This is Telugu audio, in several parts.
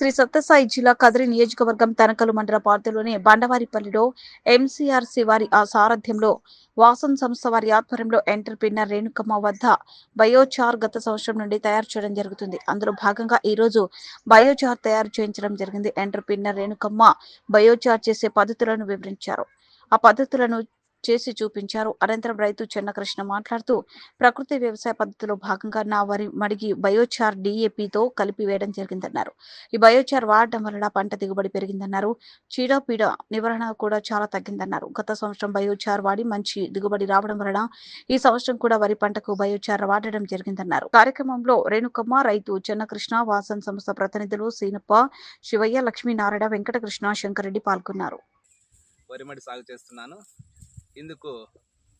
శ్రీ సత్యసాయి జిల్లా కదిరి నియోజకవర్గం తనకలు మండల పార్టీలోని బండవారిపల్లిలో ఎంసీఆర్సీ వారి ఆ సారథ్యంలో వాసన్ సంస్థ వారి ఆధ్వర్యంలో ఎంటర్ప్రినర్ రేణుకమ్మ వద్ద బయోచార్ గత సంవత్సరం నుండి తయారు చేయడం జరుగుతుంది. అందులో భాగంగా ఈ రోజు బయోచార్ తయారు చేయించడం జరిగింది. ఎంటర్ప్రినర్ రేణుకమ్మ బయోచార్ చేసే పద్ధతులను వివరించారు. ఆ పద్ధతులను చేసి చూపించారు. అనంతరం రైతు చెన్నకృష్ణ మాట్లాడుతూ ప్రకృతి వ్యవసాయ పద్ధతిలో భాగంగా నా వరి మడిగి బయోచార్ డిఏపితో కలిపి వేయడం జరిగిందన్నారు. ఈ బయోచార్ వాడడం వలన పంట దిగుబడి పెరిగిందన్నారు. చీడపీడ నివారణ కూడా చాలా తగ్గిందన్నారు. గత సంవత్సరం బయోచార్ వాడి మంచి దిగుబడి రావడం వలన ఈ సంవత్సరం కూడా వరి పంటకు బయోచార్ వాడడం జరిగిందన్నారు. కార్యక్రమంలో రేణుకమ్మ రైతు చెన్నకృష్ణ వాసన్ సంస్థ ప్రతినిధులు సీనప్ప శివయ్య లక్ష్మీనారాయణ వెంకటకృష్ణ శంకరెడ్డి పాల్గొన్నారు. వరిమడి సాగు చేస్తున్నాను. ఇందుకు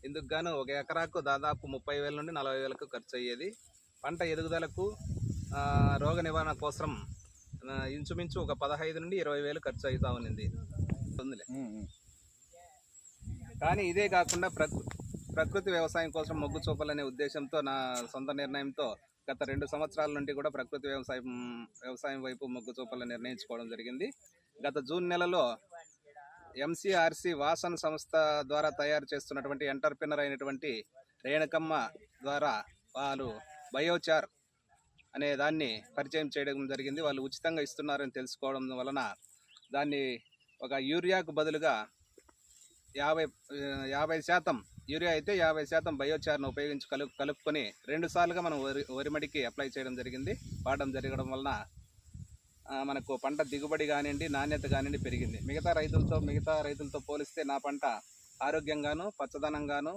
ఇందుకు గాను ఒక ఎకరాకు దాదాపు ముప్పై వేల నుండి నలభై వేలకు ఖర్చు అయ్యేది పంట ఎదుగుదలకు రోగ నివారణ కోసం ఇంచుమించు ఒక పదహైదు నుండి ఇరవై వేలు ఖర్చు అవుతా ఉన్నింది కానీ ఇదే కాకుండా ప్రకృ ప్రకృతి వ్యవసాయం కోసం మొగ్గు చూపాలనే ఉద్దేశంతో నా సొంత నిర్ణయంతో గత రెండు సంవత్సరాల నుండి కూడా ప్రకృతి వ్యవసాయం వ్యవసాయం వైపు మొగ్గు చూపాలని నిర్ణయించుకోవడం జరిగింది. గత జూన్ నెలలో ఎంసీఆర్సీ వాసన్ సంస్థ ద్వారా తయారు చేస్తున్నటువంటి ఎంటర్ప్రినర్ అయినటువంటి రేణుకమ్మ ద్వారా వాళ్ళు బయోచార్ అనే దాన్ని పరిచయం చేయడం జరిగింది. వాళ్ళు ఉచితంగా ఇస్తున్నారని తెలుసుకోవడం వలన దాన్ని ఒక యూరియాకు బదులుగా యాభై యాభై శాతం యూరియా అయితే యాభై శాతం బయోచార్ను ఉపయోగించి కలు కలుపుకొని రెండు సార్లుగా మనం వరి వరిమడికి అప్లై చేయడం జరిగింది. వాడడం జరగడం వలన మనకు పంట దిగుబడి కానివ్వండి నాణ్యత కానివ్వండి పెరిగింది. మిగతా రైతులతో మిగతా రైతులతో పోలిస్తే నా పంట ఆరోగ్యంగాను పచ్చదనంగాను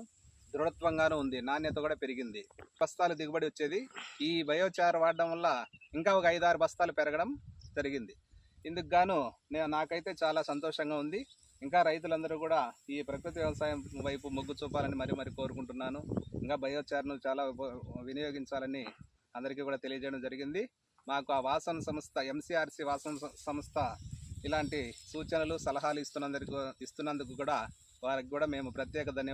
దృఢత్వంగాను ఉంది. నాణ్యత కూడా పెరిగింది. బస్తాలు దిగుబడి వచ్చేది. ఈ బయోచార్ వాడడం వల్ల ఇంకా ఒక ఐదారు బస్తాలు పెరగడం జరిగింది. ఇందుకు గాను నేను నాకైతే చాలా సంతోషంగా ఉంది. ఇంకా రైతులందరూ కూడా ఈ ప్రకృతి వ్యవసాయం వైపు మొగ్గు చూపాలని మరి మరి కోరుకుంటున్నాను. ఇంకా బయోచార్ను చాలా వినియోగించాలని అందరికీ కూడా తెలియజేయడం జరిగింది. మాకు ఆ వాసన సంస్థ ఎంసీఆర్సీ వాసన సంస్థ ఇలాంటి సూచనలు సలహాలు ఇస్తున్నందుకు ఇస్తున్నందుకు కూడా వారికి కూడా మేము ప్రత్యేక ధన్యవాదాలు